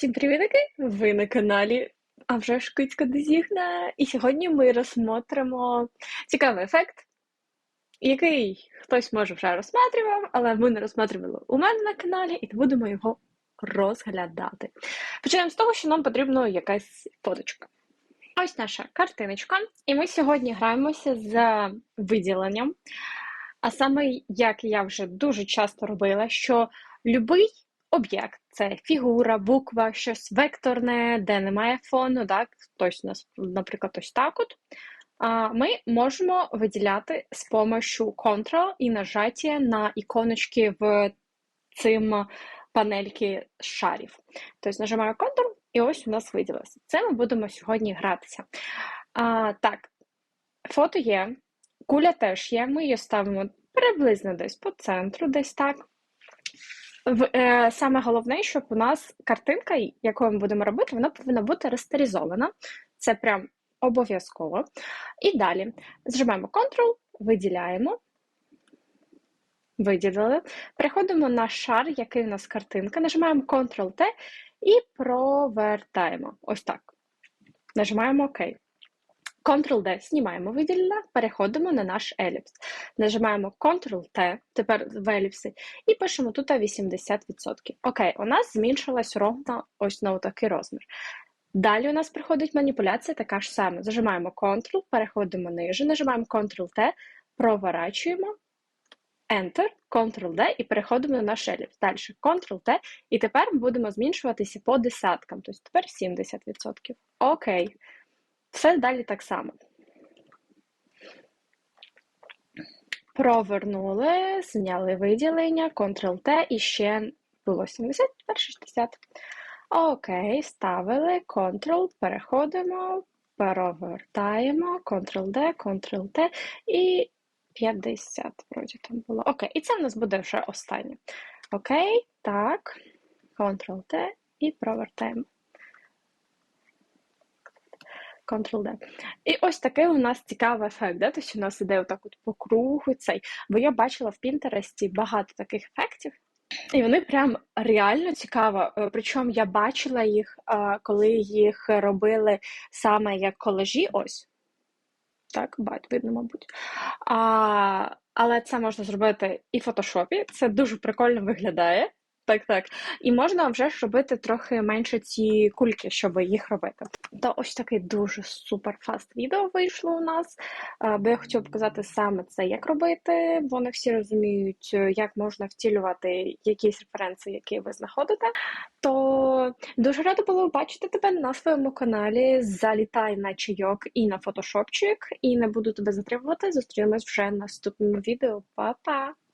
Всім привітки! Ви на каналі А вже ж Кицька. І сьогодні ми розсмотримо цікавий ефект, який хтось може вже розсматрював, але ми не розсматрювали у мене на каналі і будемо його розглядати. Почнемо з того, що нам потрібна якась фоточка. Ось наша картиночка, і ми сьогодні граємося з виділенням. А саме, як я вже дуже часто робила, що любий об'єкт це фігура, буква, щось векторне, де немає фону, так, нас, наприклад, ось так от. Ми можемо виділяти з помощью Ctrl і нажаття на іконочки в цим панельки шарів. Тобто нажимаю Ctrl, і ось у нас виділилося. Це ми будемо сьогодні гратися. А, Так, фото є, куля теж є, ми її ставимо приблизно десь по центру, десь так. В, е, Саме головне, щоб у нас картинка, яку ми будемо робити, вона повинна бути растеризована. Це прям обов'язково. І далі зжимаємо Ctrl, виділяємо, виділили. Переходимо на шар, який у нас картинка, нажимаємо Ctrl-T і провертаємо. Ось так. Нажимаємо ОК. Ctrl-D знімаємо виділення, переходимо на наш еліпс. Нажимаємо Ctrl-T, тепер в еліпсі, і пишемо тут 80%. Окей, у нас зменшилась ровно ось на такий розмір. Далі у нас приходить маніпуляція така ж сама. Зажимаємо Ctrl, переходимо ниже, нажимаємо Ctrl-T, проворачуємо, Enter, Ctrl-D і переходимо на наш еліпс. Далі Ctrl-T, і тепер ми будемо зменшуватися по десяткам, тобто тепер 70%. Окей. Все далі так само. Провернули, зняли виділення, Ctrl-T і ще було 70, тепер 60. Окей, ставили, Ctrl, переходимо, перевертаємо, Ctrl-D, Ctrl-T і 50, вроді там було. Окей, і це в нас буде вже останнє. Окей, так, Ctrl-T і провертаємо. Ctrl-D. І ось такий у нас цікавий ефект, да? тобто у нас іде отак от по кругу цей. Бо я бачила в Пінтересті багато таких ефектів, і вони прям реально цікаво. Е, причому я бачила їх, коли їх робили саме як колажі, ось. Так, бать, видно, мабуть. А, Але це можна зробити і в фотошопі. Це дуже прикольно виглядає. Так, так. І можна вже ж робити трохи менше ці кульки, щоб їх робити. То ось таке дуже супер фаст відео вийшло у нас. Бо я хотіла показати саме це, як робити. Вони всі розуміють, як можна втілювати якісь референси, які ви знаходите. То дуже рада було бачити тебе на своєму каналі. Залітай на чайок і на фотошопчик. І не буду тебе затримувати. Зустрінемось вже в наступному відео. Па-па!